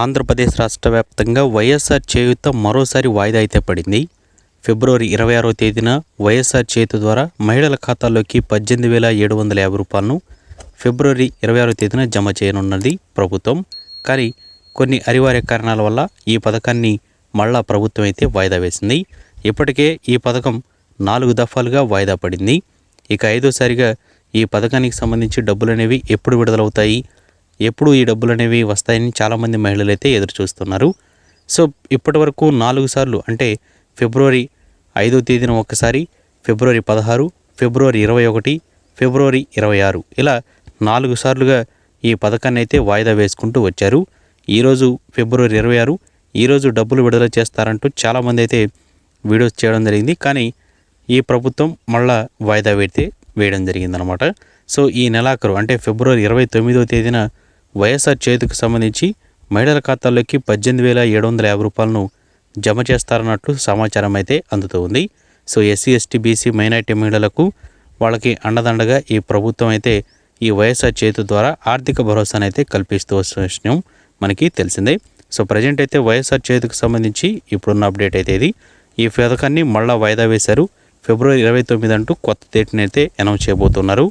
ఆంధ్రప్రదేశ్ రాష్ట్ర వ్యాప్తంగా వైఎస్ఆర్ చేయూత మరోసారి వాయిదా అయితే పడింది. ఫిబ్రవరి ఇరవై ఆరో తేదీన వైఎస్ఆర్ చేయుత ద్వారా మహిళల ఖాతాల్లోకి పద్దెనిమిది వేల ఏడు వందల యాభై రూపాయలను ఫిబ్రవరి ఇరవై ఆరో తేదీన జమ చేయనున్నది ప్రభుత్వం. కానీ కొన్ని అనివార్య కారణాల వల్ల ఈ పథకాన్ని మళ్ళా ప్రభుత్వం అయితే వాయిదా వేసింది. ఇప్పటికే ఈ పథకం నాలుగు దఫాలుగా వాయిదా పడింది. ఇక ఐదోసారిగా ఈ పథకానికి సంబంధించి డబ్బులు అనేవి ఎప్పుడు విడుదలవుతాయి? ఎప్పుడు ఈ డబ్బులు అనేవి వస్తాయని చాలామంది మహిళలు అయితే ఎదురు చూస్తున్నారు సో ఇప్పటి వరకు నాలుగు సార్లు అంటే ఫిబ్రవరి ఐదో తేదీన ఒకసారి ఫిబ్రవరి పదహారు ఫిబ్రవరి ఇరవై ఒకటి ఫిబ్రవరి ఇరవై ఆరు. ఇలా నాలుగు సార్లుగా ఈ పథకాన్ని అయితే వాయిదా వేసుకుంటూ వచ్చారు. ఈరోజు ఫిబ్రవరి ఇరవై ఆరు ఈరోజు డబ్బులు విడుదల చేస్తారంటూ చాలామంది అయితే వీడియోస్ చేయడం జరిగింది. కానీ ఈ ప్రభుత్వం మళ్ళా వాయిదా పెడితే వేయడం జరిగిందనమాట సో ఈ నెలాఖరు అంటే ఫిబ్రవరి ఇరవై తొమ్మిదో తేదీన వైఎస్ఆర్ చేతికి సంబంధించి మహిళల ఖాతాల్లోకి పద్దెనిమిది వేల ఏడు వందల యాభై రూపాయలను జమ చేస్తారన్నట్లు సమాచారం అయితే అందుతూ ఉంది. So SC ST BC minority మహిళలకు వాళ్ళకి అండదండగా ఈ ప్రభుత్వం అయితే ఈ వైఎస్ఆర్ చేతి ద్వారా ఆర్థిక భరోసాను అయితే కల్పిస్తూ వస్తున్న విషయం మనకి తెలిసిందే. సో ప్రజెంట్ అయితే వైఎస్ఆర్ చేతికి సంబంధించి ఇప్పుడున్న అప్డేట్ అయితే ఇది. ఈ పథకాన్ని మళ్ళా వాయిదా వేశారు. ఫిబ్రవరి ఇరవై తొమ్మిది అంటూ కొత్త డేట్ని అయితే అనౌన్స్ చేయబోతున్నారు.